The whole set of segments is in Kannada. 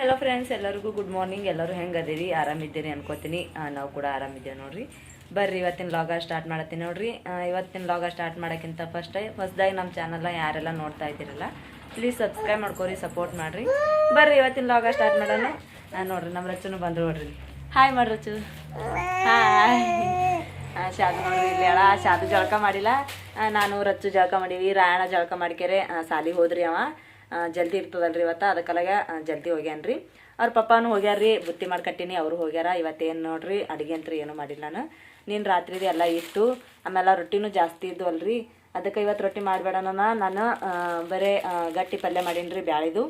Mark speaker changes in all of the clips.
Speaker 1: ಹಲೋ ಫ್ರೆಂಡ್ಸ್ ಎಲ್ಲರಿಗೂ ಗುಡ್ ಮಾರ್ನಿಂಗ್ ಎಲ್ಲರೂ ಹೆಂಗೆ ಅದೀರಿ? ಆರಾಮಿದ್ದೀರಿ ಅನ್ಕೋತೀನಿ. ನಾವು ಕೂಡ ಆರಾಮಿದ್ದೇವೆ ನೋಡ್ರಿ. ಬರ್ರಿ, ಇವತ್ತಿನ ಲಾಗ ಸ್ಟಾರ್ಟ್ ಮಾಡತ್ತೀನಿ ನೋಡ್ರಿ. ಇವತ್ತಿನ ಲಾಗ ಸ್ಟಾರ್ಟ್ ಮಾಡೋಕ್ಕಿಂತ ಫಸ್ಟ್ ಹೊಸದಾಗಿ ನಮ್ಮ ಚಾನಲ್ನ ಯಾರೆಲ್ಲ ನೋಡ್ತಾ ಇದ್ದೀರಲ್ಲ ಪ್ಲೀಸ್ ಸಬ್ಸ್ಕ್ರೈಬ್ ಮಾಡ್ಕೋರಿ ಸಪೋರ್ಟ್ ಮಾಡಿರಿ. ಬರ್ರಿ, ಇವತ್ತಿನ ಲಾಗ ಸ್ಟಾರ್ಟ್ ಮಾಡೋಣ. ನೋಡ್ರಿ ನಮ್ಮ ರಚನು ಬಂದ್ರು ನೋಡ್ರಿ. ಹಾಯ್ ಮಾಡಿರಿ ರಚು. ಹಾಯ್ ಶಾದು ನೋಡ್ರಿ, ಇಲ್ಲಿ ಅಳ, ಶಾದು ಜಳಕ ಮಾಡಿಲ್ಲ. ನಾನು ರಚ್ಚು ಜಳಕ ಮಾಡೀವಿ, ರಾಯಣ ಜಳಕ ಮಾಡಿಕೆರೆ. ಸಾಲಿಗೆ ಹೋದ್ರಿ ಅವ. ಜಲ್ದಿ ಇರ್ತದಲ್ರಿ ಇವತ್ತು? ಅದಕ್ಕಲಾಗ ಜಲ್ದಿ ಹೋಗ್ಯಾನ್ರಿ. ಅವ್ರ ಪಪ್ಪಾನು ಹೋಗ್ಯಾರ್ರಿ, ಬುತ್ತಿ ಮಾಡ್ಕಟ್ಟಿನಿ, ಅವರು ಹೋಗ್ಯಾರ. ಇವತ್ತೇನು ನೋಡ್ರಿ ಅಡುಗೆ ಅಂತ ಏನು ಮಾಡಿಲ್ಲ ನಾನು. ನೀನು ರಾತ್ರಿದು ಎಲ್ಲ ಇತ್ತು ಆಮೇಲೆ ರೊಟ್ಟಿನೂ ಜಾಸ್ತಿ ಇದ್ದು ಅಲ್ರಿ ಅದಕ್ಕೆ ಇವತ್ತು ರೊಟ್ಟಿ ಮಾಡಬೇಡನ ನಾನು ಬರೀ ಗಟ್ಟಿ ಪಲ್ಯ ಮಾಡೀನಿ ಬ್ಯಾಳಿದು.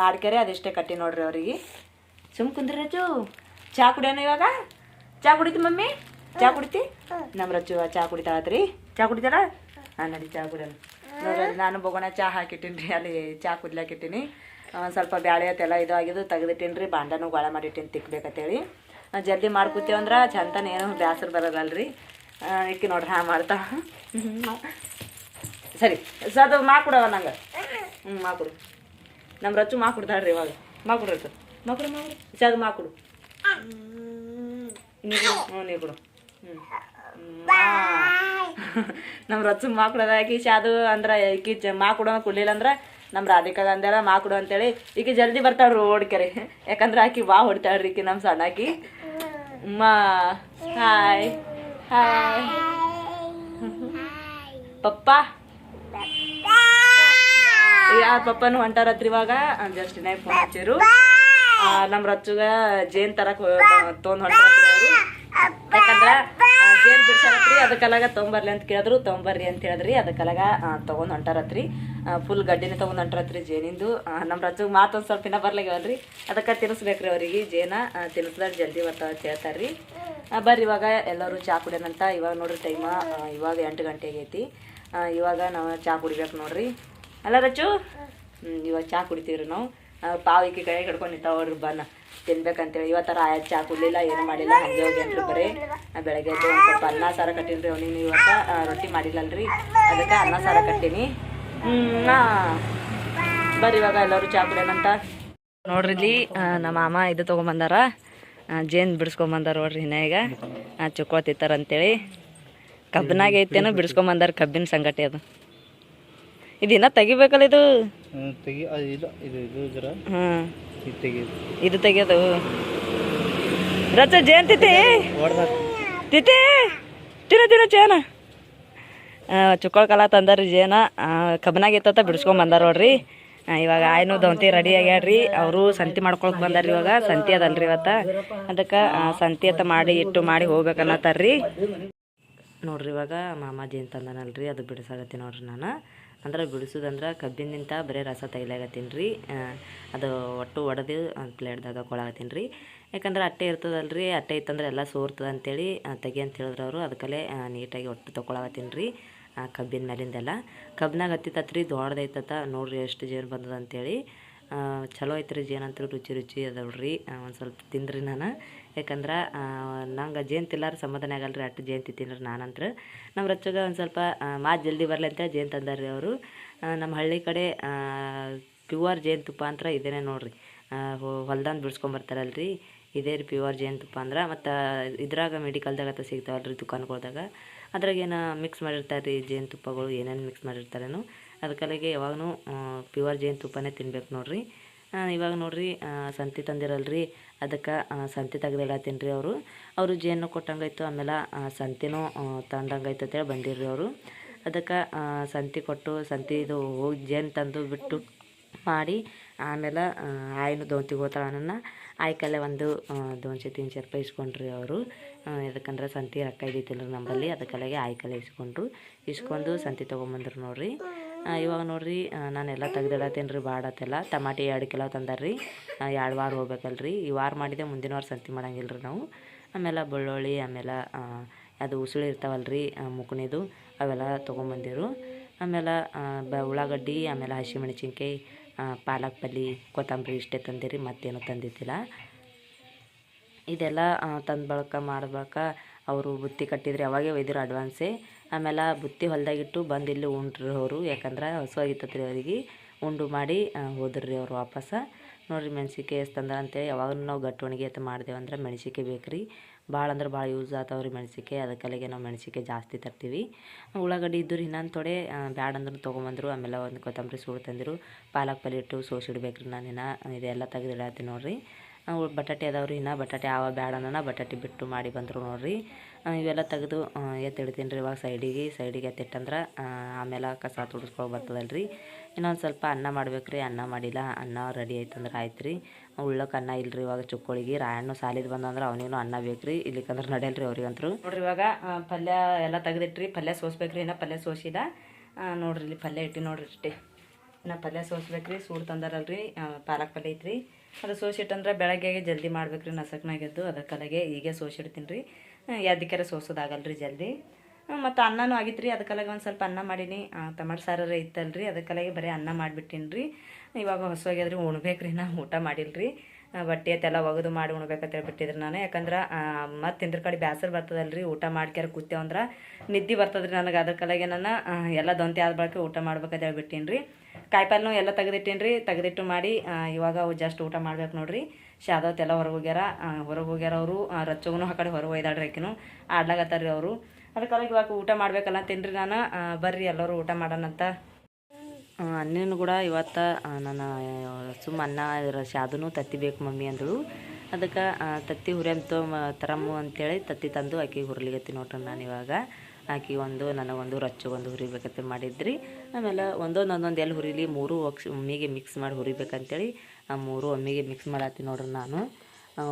Speaker 1: ಮಾಡ್ಕೆರೆ ಅದಿಷ್ಟೇ ಕಟ್ಟಿ ನೋಡ್ರಿ ಅವ್ರಿಗೆ. ಸುಮ್ ಕುಂದ್ರಿ ರಜು ಚಾ ಕುಡಿಯೋಣ ಇವಾಗ? ಚಾ ಕುಡಿತಿ ಮಮ್ಮಿ? ಚಾ ಕುಡಿತಿ? ನಮ್ಮ ರಜು ಚಾ ಕುಡಿತಾಳತ್ರಿ. ಚಾ ಕುಡಿತಾಳ? ಹಾಂ ನಡಿ, ಚಾ ಕುಡಿಯೋಣ ನೋಡ್ರಿ ನಾನು ಬೊಗೋಣ ಚಹಾ ಹಾಕಿಟ್ಟಿನಿ ರೀ ಅಲ್ಲಿ ಚಹಾ ಕುದ್ಲಾಕಿಟ್ಟಿನಿ. ಸ್ವಲ್ಪ ಬ್ಯಾಳೆ ಅದೆಲ್ಲ ಇದು ಆಗಿದ್ದು ತೆಗೆದಿಟ್ಟಿನಿ ರೀ ಬಾಂಡನೂ ಗೋಳ ಮಾಡಿಟ್ಟಿನಿ ತಿಕ್ಬೇಕಂತೇಳಿ. ಜಲ್ದಿ ಮಾಡ್ಕೊತೀವಂದ್ರೆ ಚಂದನ ಏನು ಬೇಸರ ಬರೋದಲ್ರಿ ಇಕ್ಕಿ ನೋಡ್ರಿ ಹಾಂ ಮಾಡ್ತಾ. ಸರಿ ಸ ಅದು ಮಾ ಕೊಡವ ನಂಗೆ. ಹ್ಞೂ ಮಾ ನಮ್ಮ ರಚ್ಚು ಮಾಡ್ಕೊಡ್ತಾಳೆ ರೀ ಇವಾಗ. ಮಾಡ್ಕೊಡ್ರಿ ಸರ್ ರಚ್ಚು. ಮಾ ಕೊಡು ಮಾ ನೀವು ಹ್ಞೂ ನೀವು ಕೊಡು. ನಮ್ಮ ರಚ್ಚು ಮಾ ಕೊಡೋದ ಆಕಿ ಶಾದು ಅಂದ್ರೆ ಈಕಿ ಜ ಮಾ ಕೊಡೋ ಕೊಡ್ಲಿಲ್ಲ ಅಂದ್ರೆ ನಮ್ಮ ರಾಧಿಕಾ ಅಂದ್ಯಾರ ಮಾ ಕೊಡು ಅಂತೇಳಿ ಈಕೆ ಜಲ್ದಿ ಬರ್ತಾಳ್ರಿ ಓಡ್ಕೆರೆ ಯಾಕಂದ್ರೆ ಆಕಿ ಬಾ ರೀ ಈಕಿ ನಮ್ಮ ಸಣ್ಣಾಕಿ ಮಾ ಹಾಯ್ ಹಾಯ್. ಪಪ್ಪ. ಯಾರ ಪಪ್ಪನು ಹೊಂಟಾರತ್ರಿ ಇವಾಗ? ಜಸ್ಟ್ ನೈ ಫೋನ್ ಹಚ್ಚಿರು. ನಮ್ಮ ನಮ್ ರಚ್ಚುಗ ಜೇನ್ ತರಕ್ ತೊಂದ್ ಹೊಂಟಾರ ಯಾಕಂದ್ರ ಜೇನು ಬಿಡ್ಸಾರತ್ರಿ ಅದಕ್ಕಲಾಗ ತೊಗೊಂಬರ್ಲಿ ಅಂತ ಕೇಳಿದ್ರು, ತೊಗೊಂಬರ್ರಿ ಅಂತ ಹೇಳಿದ್ರಿ ಅದಕ್ಕಲಾಗ ತೊಗೊಂಡು ಹೊಂಟಾರತ್ರಿ. ಫುಲ್ ಗಡ್ಡಿನ ತೊಗೊಂಡು ಹೊಂಟಾರತ್ರಿ ಜೇನಿಂದು. ನಮ್ಮ ನಮ್ ಮಾತೊಂದು ಸ್ವಲ್ಪ ಇನ್ನ ಬರ್ಲಾಗ್ಯಾವಲ್ರಿ ಅದಕ್ಕೆ ತಿನ್ನಿಸ್ಬೇಕ್ರಿ ಅವ್ರಿಗೆ ಜೇನ. ತಿನ್ನಿಸ್ದಾಗ ಜಲ್ದಿ ಬರ್ತಾವ ಅಂತ ಹೇಳ್ತಾರ್ರಿ ಬರ್ರಿ ಇವಾಗ ಎಲ್ಲರೂ ಚಾ ಕುಡಿಯೋಣಂತ ಇವಾಗ ನೋಡ್ರಿ ಟೈಮ ಇವಾಗ ಎಂಟು ಗಂಟೆ ಆಗೈತಿ. ಇವಾಗ ನಾವು ಚಾ ಕುಡಿಬೇಕು ನೋಡ್ರಿ. ಅಲ್ಲ ರಚ್ಚು ಇವಾಗ ಚಾ ಕುಡಿತೀವ್ರಿ ನಾವು. ಪಾವ್ ಕೈ ಹಿಡ್ಕೊಂಡು ನಿಂತಾವ ನೋಡ್ರಿ, ಬನ್ನ. ತಿನ್ಬೇಕಂತೇಳಿ. ಇವತ್ತರ ಆಯ್ತು ಚಾ ಕುಡ್ಲಿಲ್ಲ ಏನು ಮಾಡಿಲ್ಲ. ಹಂಗೆ ಹೋಗ್ಯಾನ್ರಿ ಬರೀ ಬೆಳಗ್ಗೆ ಎದ್ದು ಒಂದು ಸ್ವಲ್ಪ ಅನ್ನ ಸಾರ ಕಟ್ಟಿನ್ರಿ ಅವನಿಗೆ. ಇವತ್ತು ರೊಟ್ಟಿ ಮಾಡಿಲ್ಲಲ್ರಿ? ಅದಕ್ಕೆ ಅನ್ನ ಸಾರ ಕಟ್ಟೀನಿ. ಹ್ಞೂ ಬರ್ರಿ ಇವಾಗ ಎಲ್ಲರೂ ಚಾ ಕುಡಿಯೋಣಂತ ನೋಡ್ರಿ ನಮ್ಮ ಮಾಮ ಇದು ತೊಗೊಂಬಂದಾರ. ಜೇನು ಬಿಡಿಸ್ಕೊಂಬಂದಾರ ನೋಡ್ರಿ ಇನ್ನ ಈಗ. ಚುಕ್ಕೋತಿತ್ತಾರಂತೇಳಿ ಕಬ್ಬಿನಾಗ ಐತೇನೋ ಬಿಡಿಸ್ಕೊಂಬಂದಾರ ಕಬ್ಬಿನ ಸಂಗಟಿ ಅದು. ಇದಿನ್ನ ತೆಗಿಬೇಕಲ್ಲ ಇದು? ಹ್ಞೂ
Speaker 2: ಇದು
Speaker 1: ತೆಗೆದು. ರಚ ಜೇನ್ ತಿತಿ ತಿತಿ ತಿನ್ನ ತಿನ್ನ ಚೇನ ಚುಕ್ಕೊಳ ಕಾಲ ತಂದಾರಿ ಜೇನ ಕಬ್ಬನಾಗಿತ್ತ ಬಿಡಿಸ್ಕೊಂಡ್ ಬಂದಾರ ನೋಡ್ರಿ. ಇವಾಗ ಆಯ್ನು ದೌಂತಿ ರೆಡಿ ಆಗ್ಯಾಡ್ರಿ ಅವರು ಸಂತಿ ಮಾಡ್ಕೊಳಕ್ ಬಂದಾರ್ರಿ ಇವಾಗ. ಸಂತಿ ಅದಲ್ರಿ ಇವತ್ತ. ಅದಕ್ಕೆ ಸಂತಿ ಅಂತ ಮಾಡಿ ಇಟ್ಟು ಮಾಡಿ ಹೋಗ್ಬೇಕನ್ನತ್ತಾರ್ರಿ ನೋಡ್ರಿ ಇವಾಗ ಮಾಮ ಜೇನ್ ತಂದನಲ್ರಿ? ಅದು ಬಿಡಿಸಾಗತ್ತಿ ನೋಡ್ರಿ ನಾನು. ಅಂದ್ರೆ ಬಿಡಿಸೋದಂದ್ರೆ ಕಬ್ಬಿನಿಂದ ಬರೀ ರಸ ತೆಗಿಲಾಗತ್ತೀನಿ ರೀ ಅದು ಒಟ್ಟು ಒಡೆದು ಪ್ಲೇಟ್ದಾಗ ಕೊಳಾಗತ್ತೀನಿ ರೀ ಯಾಕಂದ್ರೆ ಅಟ್ಟೆ ಇರ್ತದಲ್ಲ ರೀ ಅಟ್ಟೆ ಇತ್ತಂದ್ರೆ ಎಲ್ಲ ಸೋರ್ತದ ಅಂತೇಳಿ ತೆಗಿ ಅಂತ ಹೇಳಿದ್ರು ಅವರು. ಅದಕ್ಕಲ್ಲೇ ನೀಟಾಗಿ ಒಟ್ಟು ತೊಗೊಳಾಗತ್ತೀನಿ ರೀ ಕಬ್ಬಿನ ಮೇಲಿಂದೆಲ್ಲ. ಕಬ್ಬಿನಾಗ ಹತ್ತಿತತ್ರಿ ದೊಡ್ಡದೈತತ. ನೋಡಿರಿ ಎಷ್ಟು ಜೇನು ಬಂದದ ಅಂತೇಳಿ. ಚಲೋ ಐತ್ರಿ ಜೇನಂತೂ ರುಚಿ ರುಚಿ ಅದಾವ್ರಿ. ಒಂದು ಸ್ವಲ್ಪ ತಿಂದ್ರಿ ನಾನು. ಯಾಕಂದ್ರೆ ನಂಗೆ ಜೇನು ತಿಲ್ಲಾರ ಸಮಾಧಾನ ಆಗಲ್ರಿ ಅಟ್ಟು ಜೇನು ತಿಂತೀನಿ ನಾನಂತ್ರ. ನಮ್ಮ ರಚ್ಚಗ ಒಂದು ಸ್ವಲ್ಪ ಮಾತು ಜಲ್ದಿ ಬರಲಿ ಅಂತ ಜೇನು ತಂದಾರ್ರಿ ಅವರು. ನಮ್ಮ ಹಳ್ಳಿ ಕಡೆ ಪ್ಯೂವರ್ ಜೇನುತುಪ್ಪ ಅಂತ ಇದೇನೆ ನೋಡ್ರಿ. ಹೊಲ್ದಂದು ರೀ ಇದೇ ರೀ ಪ್ಯೂವರ್ ಜೇನುತುಪ್ಪ ಅಂದ್ರೆ. ಮತ್ತು ಇದ್ರಾಗ ಮೆಡಿಕಲ್ದಾಗ ಅಂತ ಸಿಗ್ತಾವಲ್ರಿ ದುಕಾನ್ಗಳ್ದಾಗ. ಅದ್ರಾಗ ಏನು ಮಿಕ್ಸ್ ಮಾಡಿರ್ತಾರೆ ರೀ ಜೇನುತುಪ್ಪಗಳು ಏನೇನು ಮಿಕ್ಸ್ ಮಾಡಿರ್ತಾರೇನು. ಅದಕ್ಕಲ್ಲಿಗೆ ಯಾವಾಗೂ ಪ್ಯೂವರ್ ಜೇನುತುಪ್ಪನೇ ತಿನ್ಬೇಕು ನೋಡ್ರಿ. ಇವಾಗ ನೋಡ್ರಿ ಸಂತಿ ತಂದಿರಲ್ರಿ. ಅದಕ್ಕೆ ಸಂತಿ ತೆಗ್ದಿಡತ್ತೀನಿ ರೀ ಅವರು. ಅವರು ಜೇನು ಕೊಟ್ಟಂಗಾಯ್ತು, ಆಮೇಲೆ ಸಂತಿನೂ ತಂದಂಗಾಯ್ತು ಅಂತೇಳಿ ಬಂದಿರ್ರಿ ಅವರು. ಅದಕ್ಕೆ ಸಂತಿ ಕೊಟ್ಟು ಸಂತಿದು ಹೋಗಿ ಜೇನು ತಂದು ಬಿಟ್ಟು ಮಾಡಿ, ಆಮೇಲೆ ಆಯ್ನು ದೋಂತಿ ಹೋಗ್ತಾಳ ನನ್ನ ಆಯ್ಕಲ್ಲೇ ಒಂದು ದೋನ್ಸೆ ತೀನ್ಸೆ ರೂಪಾಯಿ ಇಸ್ಕೊಂಡ್ರಿ ಅವರು. ಯಾಕಂದ್ರೆ ಸಂತಿ ರೊಕ್ಕ ಇದ್ದಿತ್ತಿಲ್ಲ ನಮ್ಮಲ್ಲಿ ಅದಕ್ಕಲ್ಲಾಗೆ ಆಯ್ಕಲ್ಲೇ ಇಸ್ಕೊಂಡ್ರು. ಇಸ್ಕೊಂಡು ಸಂತಿ ತೊಗೊಂಬಂದ್ರು ನೋಡ್ರಿ. ಇವಾಗ ನೋಡ್ರಿ ನಾನೆಲ್ಲ ತೆಗ್ದಿಡತ್ತೇನೆ ರೀ ಬಾಡತ್ತೆಲ್ಲ ಟಮಾಟಿ ಎರಡು ಕಿಲೋ ತಂದಾರ್ರಿ. ಎರಡು ವಾರ ಹೋಗ್ಬೇಕಲ್ರಿ. ಈ ವಾರ ಮಾಡಿದೆ ಮುಂದಿನ ವಾರ ಸಂತಿ ಮಾಡಂಗಿಲ್ಲ ರೀ ನಾವು. ಆಮೇಲೆ ಬೆಳ್ಳುಳ್ಳಿ, ಆಮೇಲೆ ಅದು ಉಸುಳಿ ಇರ್ತಾವಲ್ರಿ ರೀ ಮುಕುಣಿದು ಅವೆಲ್ಲ ತೊಗೊಂಬಂದಿರು. ಆಮೇಲೆ ಬ, ಉಳ್ಳಾಗಡ್ಡಿ, ಆಮೇಲೆ ಹಸಿಮೆಣಸಿನ್ಕಾಯಿ ಪಾಲಕ್ ಪಲ್ಲಿ, ಕೊತ್ತಂಬರಿ ಇಷ್ಟೇ ತಂದಿರಿ, ಮತ್ತೇನು ತಂದಿದ್ದಿಲ್ಲ. ಇದೆಲ್ಲ ತಂದು ಬಳಕ, ಮಾಡ್ಬೇಕ ಅವರು ಬುತ್ತಿ ಕಟ್ಟಿದ್ರೆ ಅವಾಗೇ ಒಯ್ದಿರು ಅಡ್ವಾನ್ಸೇ. ಆಮೇಲೆ ಬುತ್ತಿ ಹೊಲ್ದಾಗಿಟ್ಟು ಬಂದು ಇಲ್ಲಿ ಉಂಡ್ರಿ ಅವರು ಯಾಕಂದ್ರೆ ಹೊಸವಾಗಿತ್ತತ್ರಿ ಅವರಿಗೆ ಉಂಡು ಮಾಡಿ ಹೋದ್ರಿ ಅವ್ರು ವಾಪಸ್.
Speaker 3: ನೋಡಿರಿ ಮೆಣ್ಸಿಕಾಯಿ ಅಂತ ಅಂತೇಳಿ ಯಾವಾಗ ನಾವು ಗಟ್ಟಿ ಒಣಗಿ ಅಂತ ಮಾಡ್ದೇವೆ ಅಂದ್ರೆ ಮೆಣ್ಸಿಕಾಯಿ ಬೇಕು ರೀ ಭಾಳ ಅಂದ್ರೆ ಭಾಳ ಯೂಸ್ ಆಗ್ತಾವ್ರಿ ಮೆಣ್ಸಿಕಾಯಿ ಅದಕ್ಕಲ್ಲಿಗೆ ನಾವು ಮೆಣ್ಸಿಕಾಯಿ ಜಾಸ್ತಿ ತರ್ತೀವಿ. ಉಳ್ಳಾಗಡ್ಡಿ ಇದ್ದರು ಇನ್ನೊಂದು ತೊಡೆ ಬ್ಯಾಡ ಅಂದ್ರೆ ತೊಗೊಂಬಂದರು. ಆಮೇಲೆ ಒಂದು ಕೊತ್ತಂಬರಿ ಸೂಡು ತಂದಿರು. ಪಾಲಕ್ ಪಲ್ಯ ಇಟ್ಟು ಸೋಸಿಡ್ಬೇಕು ನಾನು ಇನ್ನೂ ಇದೆಲ್ಲ ತೆಗೆದಿಡತ್ತೀನಿ ನೋಡಿರಿ. ಬಟಾಟೆ ಅದಾವ್ರಿ, ಇನ್ನೂ ಬಟಾಟೆ ಆವ ಬ್ಯಾಡ ಅನ್ನೋಣ ಬಟಾಟೆ ಬಿಟ್ಟು ಮಾಡಿ ಬಂದರು ನೋಡಿರಿ. ಇವೆಲ್ಲ ತೆಗೆದು ಎತ್ತಿಡ್ತೀನಿ ರೀ ಇವಾಗ ಸೈಡಿಗೆ ಸೈಡಿಗೆ ಎತ್ತಿಟ್ಟಂದ್ರೆ ಆಮೇಲೆ ಕಸ ತುಡಿಸ್ಕೊಳ್ ಬರ್ತದಲ್ಲ ರೀ ಇನ್ನೊಂದು ಸ್ವಲ್ಪ ಅನ್ನ ಮಾಡ್ಬೇಕು ರೀ ಅನ್ನ ಮಾಡಿಲ್ಲ, ಅನ್ನ ರೆಡಿ ಆಯ್ತಂದ್ರೆ ಆಯ್ತು ರೀ ಉಳ್ಳಕ್ಕೆ ಅನ್ನ ಇಲ್ರಿ ಇವಾಗ ಚುಕ್ಕೊಳಿಗೆ, ರಾಯಣ್ಣು ಸಾಲಿದ್ ಬಂದಂದ್ರೆ ಅವನಿಗೂ ಅನ್ನ ಬೇಕು ರೀ ಇಲ್ಲಿಕಂದ್ರೆ ನಡೆಯಲ್ರಿ ಅವ್ರಿಗಂತರು. ನೋಡ್ರಿ ಇವಾಗ ಪಲ್ಯ ಎಲ್ಲ ತೆಗೆದಿಟ್ರಿ, ಪಲ್ಯ ಸೋಸ್ಬೇಕ್ರಿ, ಇನ್ನೂ ಪಲ್ಯ ಸೋಸಿಲ್ಲ. ನೋಡ್ರಿ ಇಲ್ಲಿ ಪಲ್ಯ ಇಟ್ಟು ನೋಡ್ರಿ ಇಷ್ಟೇ ಇನ್ನು ಪಲ್ಯ ಸೋಸ್ಬೇಕ್ರಿ, ಸೂಡು ತಂದಾರಲ್ರಿ ರೀ ಪಾಲಕ್ ಪಲ್ಯ ಐತ್ರಿ. ಅದು ಸೋಸಿಟ್ಟಂದ್ರೆ ಬೆಳಗ್ಗೆ ಜಲ್ದಿ ಮಾಡ್ಬೇಕ್ರಿ ನಸಕ್ನಾಗೆದ್ದು ಅದಕ್ಕಲಾಗೆ ಈಗ ಸೋಸಿಡ್ತೀನಿ ರೀ ಯಾವ್ದಕ್ಕಾರ ಸೋಸೋದಾಗಲ್ರಿ ಜಲ್ದಿ. ಮತ್ತು ಅನ್ನನೂ ಆಗಿತ್ತು ರೀ ಅದಕ್ಕಲಾಗೆ ಒಂದು ಸ್ವಲ್ಪ ಅನ್ನ ಮಾಡೀನಿ. ಟಮಾಟೊ ಸಾರರ ರೀ ಅದಕ್ಕಲಾಗೆ ಬರೀ ಅನ್ನ ಮಾಡಿಬಿಟ್ಟಿನಿ ರೀ ಇವಾಗ ಹೊಸವಾಗ್ಯದ್ರಿ ಉಣ್ಬೇಕ್ರಿ ನಾ ಊಟ ಮಾಡಿಲ್ರಿ. ರೀ ಬಟ್ಟೆ ಅತ್ತೆಲ್ಲ ಒಗೆದು ಮಾಡಿ ಉಣ್ಬೇಕಂತ ಹೇಳ್ಬಿಟ್ಟಿದ್ರಿ ನಾನು. ಯಾಕಂದ್ರೆ ಮತ್ತು ತಿಂದ್ರ ಕಡೆ ಬ್ಯಾಸರ ಬರ್ತದಲ್ರಿ, ಊಟ ಮಾಡ್ಕ್ಯಾರ ಕೂತೇವಂದ್ರೆ ನಿದ್ದೆ ಬರ್ತದ್ರಿ ನನಗೆ ಅದ್ರ ನಾನು ಎಲ್ಲ ದೊಂತಿ ಆದ ಬಳಕೆ ಊಟ ಮಾಡ್ಬೇಕಂತ ಹೇಳ್ಬಿಟ್ಟಿನಿ ರೀ ಕಾಯಿಪಲ್ನೂ ಎಲ್ಲ ತೆಗೆದಿಟ್ಟೀನಿ ರೀ ತೆಗೆದಿಟ್ಟು ಮಾಡಿ ಇವಾಗ ಅವು ಜಸ್ಟ್ ಊಟ ಮಾಡ್ಬೇಕು ನೋಡ್ರಿ. ಶಾದವತ್ ಎಲ್ಲ ಹೊರಗೆ ಹೋಗ್ಯಾರ. ಹೊರಗೆ ಹೋಗ್ಯಾರ ಅವರು. ರಚ್ಚೋಗೂ ಆ ಕಡೆ ಹೊರಗೆ ಒಯ್ದಾಡ್ರಿ ಆಕಿನೂ. ಆಡ್ಲಾಗತ್ತಾರ ರೀ ಅವರು. ಅದಕ್ಕೆ ಇವಾಗ ಊಟ ಮಾಡ್ಬೇಕಲ್ಲ ತಿನ್ರಿ ನಾನು. ಬರ್ರಿ ಎಲ್ಲರೂ ಊಟ ಮಾಡೋಣಂತ ಅನ್ನೇನು ಕೂಡ ಇವತ್ತು ನಾನು ಸುಮ್ಮ ಅನ್ನ ಇದ್ರ ತತ್ತಿಬೇಕು ತತ್ತಿ ಬೇಕು ಮಮ್ಮಿ ಅಂದಳು. ಅದಕ್ಕೆ ತತ್ತಿ ಹುರಿಯಂತ ತರಮ್ಮು ಅಂತೇಳಿ ತತ್ತಿ ತಂದು ಆಕೆಗೆ ಹುರ್ಲಿಗತ್ತಿ ನೋಡ್ರಿ ನಾನು ಇವಾಗ. ಆಕಿ ಒಂದು ನನಗೊಂದು ರಚ್ಚು ಒಂದು ಹುರಿಬೇಕಂತ ಮಾಡಿದ್ರಿ. ಆಮೇಲೆ ಒಂದೊಂದು ಒಂದೊಂದು ಎಲ್ಲಿ ಹುರಿಲಿ, ಮೂರು ಒಮ್ಮಿಗೆ ಮಿಕ್ಸ್ ಮಾಡಿ ಹುರಿಬೇಕಂತೇಳಿ ಆ ಮೂರು ಒಮ್ಮಿಗೆ ಮಿಕ್ಸ್ ಮಾಡತ್ತೀನಿ ನೋಡ್ರಿ ನಾನು.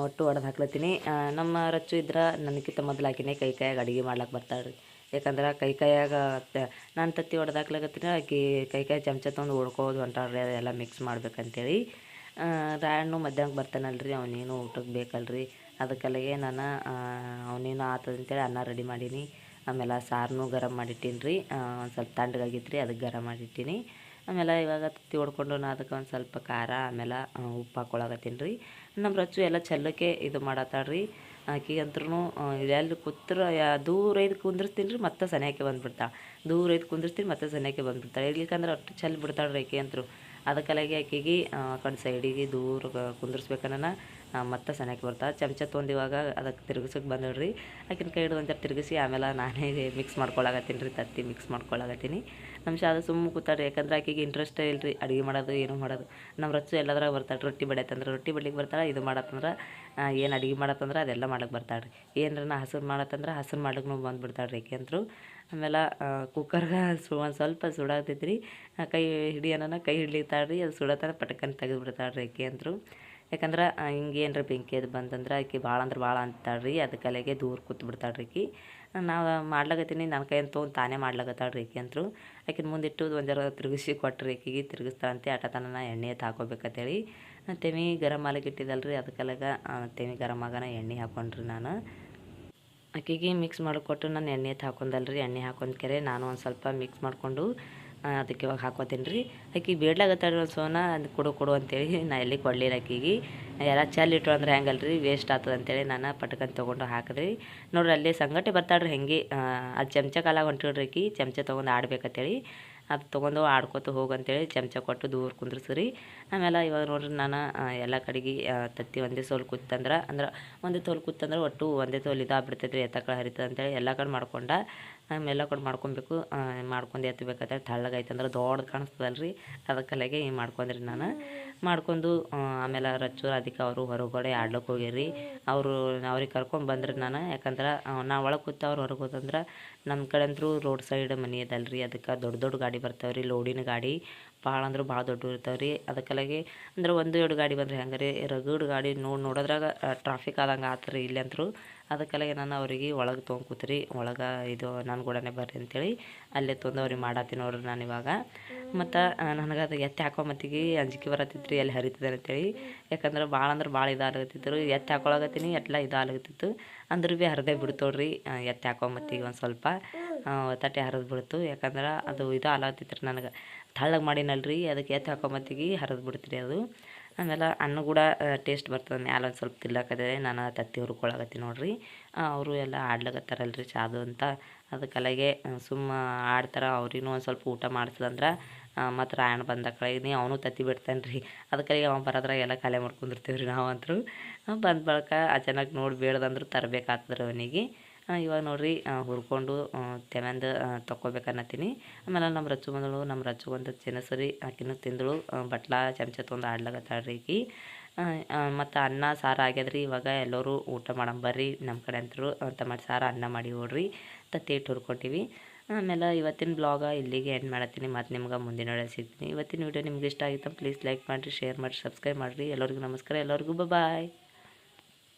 Speaker 3: ಒಟ್ಟು ಒಡೆದು ಹಾಕ್ಲತ್ತೀನಿ. ನಮ್ಮ ರಚ್ಚು ಇದ್ರೆ ನನಗಿಂತ ಮೊದಲು ಆಕಿನೇ ಕೈ ಕೈಯಾಗ ಅಡುಗೆ ಮಾಡ್ಲಕ್ಕೆ ಬರ್ತಾಳೆ ರೀ ಯಾಕಂದ್ರೆ ಕೈ ಕೈಯಾಗ ನಾನು ತತ್ತಿ ಹೊಡೆದು ಹಾಕ್ಲಾಕತ್ತೀನಿ, ಆಕಿ ಕೈ ಕೈ ಚಮಚ ತೊಗೊಂಡು ಉಳ್ಕೋದು ರೀ ಅದೆಲ್ಲ ಮಿಕ್ಸ್ ಮಾಡ್ಬೇಕಂತೇಳಿ. ರಾಯಣ್ಣು ಮಧ್ಯಾಹ್ನಕ್ಕೆ ಬರ್ತಾನಲ್ರಿ, ಅವನೇನು ಊಟಕ್ಕೆ ಬೇಕಲ್ರಿ. ಅದಕ್ಕಲ್ಲಿಗೆ ನಾನು ಅವನೇನು ಆತದಂತೇಳಿ ಅನ್ನ ರೆಡಿ ಮಾಡೀನಿ. ಆಮೇಲೆ ಸಾರನ್ನು ಗರಂ ಮಾಡಿಟ್ಟೀನಿ ರೀ. ಸ್ವಲ್ಪ ತಣ್ಣಗಾಗಿತ್ತು ರೀ ಅದಕ್ಕೆ ಗರಂ ಮಾಡಿಟ್ಟೀನಿ. ಆಮೇಲೆ ಇವಾಗ ತತ್ತಿ ಹೊಡ್ಕೊಂಡು ನಾ ಅದಕ್ಕೆ ಒಂದು ಸ್ವಲ್ಪ ಖಾರ, ಆಮೇಲೆ ಉಪ್ಪು ಹಾಕ್ಕೊಳಕತ್ತೀನಿ ರೀ. ನಮ್ಮ ರಚ್ಚು ಎಲ್ಲ ಚೆಲ್ಲಕ್ಕೆ ಇದು ಮಾಡತ್ತಾಳ್ರಿ ಆಕಿಗಂತ್ರೂ ಎಲ್ಲಿ ಕೂತ್ರ ದೂರ ಇದು ಕುಂದಿರ್ತೀನಿ ರೀ, ಮತ್ತೆ ಸನಿಯಾಕೆ ಬಂದುಬಿಡ್ತಾಳೆ. ದೂರ ಇದು ಕುಂದಿರ್ತೀನಿ ಮತ್ತೆ ಸನಿಯಾಕೆ ಬಂದುಬಿಡ್ತಾಳೆ. ಇರ್ಲಿಕ್ಕಂದ್ರೆ ಅಷ್ಟು ಚೆಲ್ಲಿ ಬಿಡ್ತಾಳೆ ರೀ ಆಕೆ ಅಂತರು. ಅದಕ್ಕಲಾಗಿ ಆಕೆಗೆ ಕಣ್ ಸೈಡಿಗೆ ದೂರ ಕುಂದಿರ್ಸ್ಬೇಕನ್ನ ಮತ್ತೆ ಸನಕ್ಕೆ ಬರ್ತಾ. ಚಮಚ ತೊಂದಿವಾಗ ಇವಾಗ ಅದಕ್ಕೆ ತಿರುಗಿಸೋಕೆ ರೀ ಆಕಿನ ಕೈ ಹಿಡಿದು ಒಂಥರ ತಿರುಗಿಸಿ, ಆಮೇಲೆ ನಾನೇ ಮಿಕ್ಸ್ ಮಾಡ್ಕೊಳಕತ್ತೀನಿ ರೀ, ತತ್ತಿ ಮಿಕ್ಸ್ ಮಾಡ್ಕೊಳಕತ್ತೀನಿ. ನಮ್ಮ ಶಾದ ಸುಮ್ಮ ಕೂತಾಡ್ರಿ ಯಾಕಂದ್ರೆ ಆಕಿಗೆ ಇಂಟ್ರೆಸ್ಟ್ ಇಲ್ರಿ, ಅಡುಗೆ ಮಾಡೋದು, ಏನು ಮಾಡೋದು. ನಮ್ಮ ರಚ್ಚು ಎಲ್ಲದ್ರಾಗ ಬರ್ತಾಳೆ ರೊಟ್ಟಿ ಬಡಿಯತ್ತಂದ್ರೆ ರೊಟ್ಟಿ ಬಡ್ಲಿಕ್ಕೆ ಬರ್ತಾಳೆ, ಇದು ಮಾಡತ್ತಂದ್ರೆ ಏನು ಅಡುಗೆ ಮಾಡತ್ತಂದ್ರೆ ಅದೆಲ್ಲ ಮಾಡಕ್ಕೆ ರೀ ಏನಾರ ನಾ ಹಸಿರು ಮಾಡತ್ತಂದ್ರೆ ಹಸಿರು ಮಾಡ್ಲಿಕ್ಕೆ ಬಂದುಬಿಡ್ತಾಳೆ ರೀ ಆಕೆ ಅಂತರು ಆಮೇಲೆ ಕುಕ್ಕರ್ಗೆ ಸು, ಒಂದು ಸ್ವಲ್ಪ ಸುಡಾತೈತಿ ರೀ ಕೈ ಹಿಡಿಯನ ಕೈ ಹಿಡಿತಾಳೆ ರೀ ಅದು ಸುಡತನ ಪಟಕನ್ ತೆಗೆದು ರೀ ಆಕೆ ಅಂತರು ಯಾಕಂದ್ರೆ ಹಿಂಗೆ ಏನಾರ ಬೆಂಕಿ ಅದು ಬಂತಂದ್ರೆ ಆಕೆ ಭಾಳ ಅಂದ್ರೆ ಭಾಳ ಅಂತಾಳೆ ರೀ ಅದು ಕಲೆಗೆ ದೂರ ಕೂತ್ ಬಿಡ್ತಾಳೆ ರೀ ನಾವು ಮಾಡ್ಲಾಗತ್ತೀನಿ ನನ್ನ ಕೈ ತೊಗೊಂಡು ತಾನೇ ಮಾಡ್ಲಾಗತ್ತಾಳೆ ರೀ ಆಕೆ ಅಂತರು. ಆಕಿನ ಮುಂದಿಟ್ಟು ಒಂದು ಜರ ತಿರುಗಿಸಿ ಕೊಟ್ಟರೆ ಆಕೆಗೆ ತಿರುಗಿಸ್ತಾಳಂತೆ ಆಟ ತನನ ಎಣ್ಣೆ ಎತ್ತು ಹಾಕೋಬೇಕಂತೇಳಿ. ತೆಮಿ ಗರಂ ಮಾಡಕ್ಕೆ ರೀ ಅದಕ್ಕೆಲ್ಲಾಗ ತೆಮಿ ಗರಂ ಆಗನ ಎಣ್ಣೆ ಹಾಕೊಂಡ್ರಿ ನಾನು. ಆಕೆಗೆ ಮಿಕ್ಸ್ ಮಾಡಿಕೊಟ್ಟು ನಾನು ಎಣ್ಣೆ ಎತ್ತು ಹಾಕೊಂಡಲ್ರಿ, ಎಣ್ಣೆ ಹಾಕೊಂಡ್ಕೆರೆ ನಾನು ಒಂದು ಸ್ವಲ್ಪ ಮಿಕ್ಸ್ ಮಾಡಿಕೊಂಡು ಅದಕ್ಕೆ ಇವಾಗ ಹಾಕೋತೀನಿ ರೀ. ಆಕಿ ಬೇಡ್ಲಾಗತ್ತಾಳೆ ಸೋನ, ಅದು ಕೊಡು ಕೊಡು ಅಂತೇಳಿ ನಾ ಎಲ್ಲಿ ಕೊಡಲಿಲ್ಲ ಆಕಿಗೆ. ಎಲ್ಲ ಚಲ್ ಇಟ್ಟು ಅಂದ್ರೆ ಹೆಂಗಲ್ರಿ ವೇಸ್ಟ್ ಆಗ್ತದೆ ಅಂತೇಳಿ ನಾನು ಪಟ್ಕನ್ ತೊಗೊಂಡು ಹಾಕಿದ್ರಿ ನೋಡ್ರಿ ಅಲ್ಲಿ ಸಂಗಟಿ ಬರ್ತಾಳ್ರಿ ಹೆಂಗೆ ಅದು ಚಮಚ ಕಾಲಾಗ ಹೊಂಟಿಡ್ರಿ ಆಕಿ, ಚಮಚ ತೊಗೊಂಡು ಆಡ್ಬೇಕಂತೇಳಿ. ಅದು ತೊಗೊಂಡು ಆಡ್ಕೊತ ಹೋಗಂತೇಳಿ ಚಮಚ ಕೊಟ್ಟು ದೂರ ಕುಂದ್ರಿಸ್ರಿ ಆಮೇಲೆ ಇವಾಗ ನೋಡ್ರಿ ನಾನು ಎಲ್ಲ ಕಡೆಗೆ ತತ್ತಿ ಒಂದೇ ಸೋಲು ಕೂತಂದ್ರೆ, ಅಂದ್ರೆ ಒಂದೇ ತೋಲು ಕೂತಂದ್ರೆ ಒಟ್ಟು ಒಂದೇ ತೋಲು ಇದಾಗ್ಬಿಡ್ತೈತೆ ರೀ ಕಡೆ ಹರಿತದೆ ಅಂತೇಳಿ ಎಲ್ಲ ಕಡೆ ಮಾಡ್ಕೊಂಡ ಎಲ್ಲ ಕಡೆ ಮಾಡ್ಕೊಬೇಕು. ಮಾಡ್ಕೊಂಡು ತಳ್ಳಗಾಯ್ತು ತಳ್ಳಗೈತಂದ್ರೆ ದೊಡ್ಡದು ಕಾಣಿಸ್ತದಲ್ಲ ರೀ ಅದಕ್ಕಲಾಗೆ ಹಿಂಗೆ ಮಾಡ್ಕೊಂಡ್ರಿ ನಾನು. ಮಾಡ್ಕೊಂಡು ಆಮೇಲೆ ರಚ್ಚೂರು ಅದಕ್ಕೆ ಅವರು ಹೊರಗಡೆ ಆಡ್ಲಕ್ಕೆ ಹೋಗ್ಯಾರಿ ಅವರು, ಅವ್ರಿಗೆ ಕರ್ಕೊಂಡು ಬಂದ್ರಿ ನಾನು. ಯಾಕಂದ್ರೆ ನಾ ಒಳಗೆ ಕೂತ ಅವ್ರು ಹೊರಗೆ ಹೋದಂದ್ರೆ ನಮ್ಮ ಕಡೆ ಅಂದ್ರೂ ರೋಡ್ ಸೈಡ್ ಮನೆ ಅದಲ್ಲ ರೀ ಅದಕ್ಕೆ ದೊಡ್ಡ ದೊಡ್ಡ ಗಾಡಿ ಬರ್ತಾವ್ರಿ. ಲೋಡಿನ ಗಾಡಿ. ಭಾಳ ಅಂದ್ರೆ ಭಾಳ ದೊಡ್ಡ ಇರ್ತಾವೆ ರೀ. ಅದಕ್ಕಲಾಗಿ ಅಂದ್ರೆ ಒಂದು ಎರಡು ಗಾಡಿ ಬಂದ್ರೆ ಹೆಂಗೆ ರೀ ರಗಡ್ ಗಾಡಿ ನೋಡಿ ನೋಡೋದ್ರಾಗ ಟ್ರಾಫಿಕ್ ಆದಂಗೆ ಆತ್ರಿ ಇಲ್ಲಿ ಅಂತರೂ. ನಾನು ಅವರಿಗೆ ಒಳಗೆ ತೊಗೊಂಡು ಒಳಗೆ ಇದು ನನ್ನ ಕೂಡನೆ ಬರ್ರಿ ಅಂತೇಳಿ ಅಲ್ಲೇ ತೊಂದು ಅವ್ರಿಗೆ ಮಾಡತ್ತೀನಿ ನೋಡ್ರಿ ನಾನು ಇವಾಗ. ಮತ್ತು ನನಗೆ ಅದು ಎತ್ತಿ ಹಾಕೋ ಮತ್ತಿಗೆ ಅಂಜಿಕೆ ಬರತ್ತಿತ್ತು ರೀ ಅಲ್ಲಿ ಹರಿತದೆ ಅಂತೇಳಿ. ಯಾಕಂದ್ರೆ ಭಾಳ ಅಂದ್ರೆ ಭಾಳ ಇದಾಗತ್ತಿತ್ತು ರೀ ಎತ್ತಿ ಹಾಕೊಳಗತ್ತೀನಿ ಎಲ್ಲ ಇದಾಗತ್ತಿತ್ತು. ಅಂದ್ರೆ ಭೀ ಹರಿದೇ ಬಿಡ್ತೋಡ್ರಿ ಎತ್ತಿ ಹಾಕೋ ಮತ್ತಿಗೆ ಒಂದು ಸ್ವಲ್ಪ ತಟ್ಟೆ ಹರಿದು ಬಿಡ್ತು. ಯಾಕಂದ್ರೆ ಅದು ಇದು ಆಲತ್ತಿತ್ತು ರೀ ನನಗೆ. ತಳ್ಳಗೆ ಮಾಡಿನಲ್ರಿ, ಅದಕ್ಕೆ ಎತ್ತಿ ಹಾಕೊಂಬತ್ತಿಗೆ ಹರಿದು ಬಿಡ್ತೀರಿ ಅದು. ಆಮೇಲೆ ಅನ್ನ ಕೂಡ ಟೇಸ್ಟ್ ಬರ್ತದೆ ಮ್ಯಾಲ ಒಂದು ಸ್ವಲ್ಪ ತಿಲ್ಲಕದೆ ನಾನು ತತ್ತಿ ಹುರ್ಕೊಳಕತ್ತೀನಿ ನೋಡ್ರಿ. ಅವರು ಎಲ್ಲ ಆಡ್ಲಕತ್ತಾರಲ್ರಿ ಚಾದು ಅಂತ. ಅದಕ್ಕಲಾಗೆ ಸುಮ್ಮ ಆಡ್ತಾರೆ ಅವ್ರಿಗೂ ಒಂದು ಸ್ವಲ್ಪ ಊಟ ಮಾಡ್ತದಂದ್ರೆ ಮತ್ತು ರಾಯಣ ಬಂದ ಕಳೆಗೆ ಅವನು ತತ್ತಿ ಬಿಡ್ತಾನೆ ರೀ ಅದಕ್ಕೆ ಅವ್ನು ಬರೋದ್ರಾಗ ಎಲ್ಲ ಕಲೆ ಮಾಡ್ಕೊಂಡಿರ್ತೀವಿ ರೀ ನಾವು ಅಂತರೂ ಬಂದ ಬಳಿಕ ಅಚಾನಕ್ ನೋಡಿ ಬೇಡ್ದಂದ್ರೆ ತರಬೇಕಾಗ್ತದ್ರಿ ಅವನಿಗೆ. ಇವಾಗ ನೋಡ್ರಿ ಹುರ್ಕೊಂಡು ತೆವಂದು ತೊಗೋಬೇಕನ್ನತ್ತೀನಿ ಆಮೇಲೆ ನಮ್ಮ ರಚ್ಚು ಬಂದಳು, ನಮ್ಮ ರಚ್ಚು ಒಂದು ತಿನ್ನಸರಿ ಆಕಿನೂ ತಿಂದಳು. ಬಟ್ಲ, ಚಮಚ ತೊಗೊಂಡು ಆಡ್ಲಾಗತ್ತಾಳ್ರಿ ಈಕಿ. ಮತ್ತು ಅನ್ನ, ಸಾರು ಆಗ್ಯದ್ರಿ, ಇವಾಗ ಎಲ್ಲರೂ ಊಟ ಮಾಡಮ್ ಬರ್ರಿ ನಮ್ಮ ಕಡೆ ಅಂತರು. ಟಮಾಟೆ ಸಾರು ಅನ್ನ ಮಾಡಿ ಹೋಡ್ರಿ ತತ್ತಿ ಇಟ್ಟು ಹುರ್ಕೊಟ್ಟಿವಿ. ಆಮೇಲೆ ಇವತ್ತಿನ ಬ್ಲಾಗ ಇಲ್ಲಿಗೆ ಎಂಡ್ ಮಾಡತ್ತೀನಿ. ಮತ್ತು ನಿಮ್ಗೆ ಮುಂದಿನ ಒಳ್ಳೆ ಸಿಗ್ತೀನಿ. ಇವತ್ತಿನ ವೀಡಿಯೋ ನಿಮ್ಗೆ ಇಷ್ಟ ಆಗಿತ್ತು ಪ್ಲೀಸ್ ಲೈಕ್ ಮಾಡಿರಿ ಶೇರ್ ಮಾಡಿರಿ ಸಬ್ಸ್ಕ್ರೈಬ್ ಮಾಡಿರಿ. ಎಲ್ಲರಿಗೂ ನಮಸ್ಕಾರ. ಎಲ್ಲರಿಗೂ ಬಾಯ್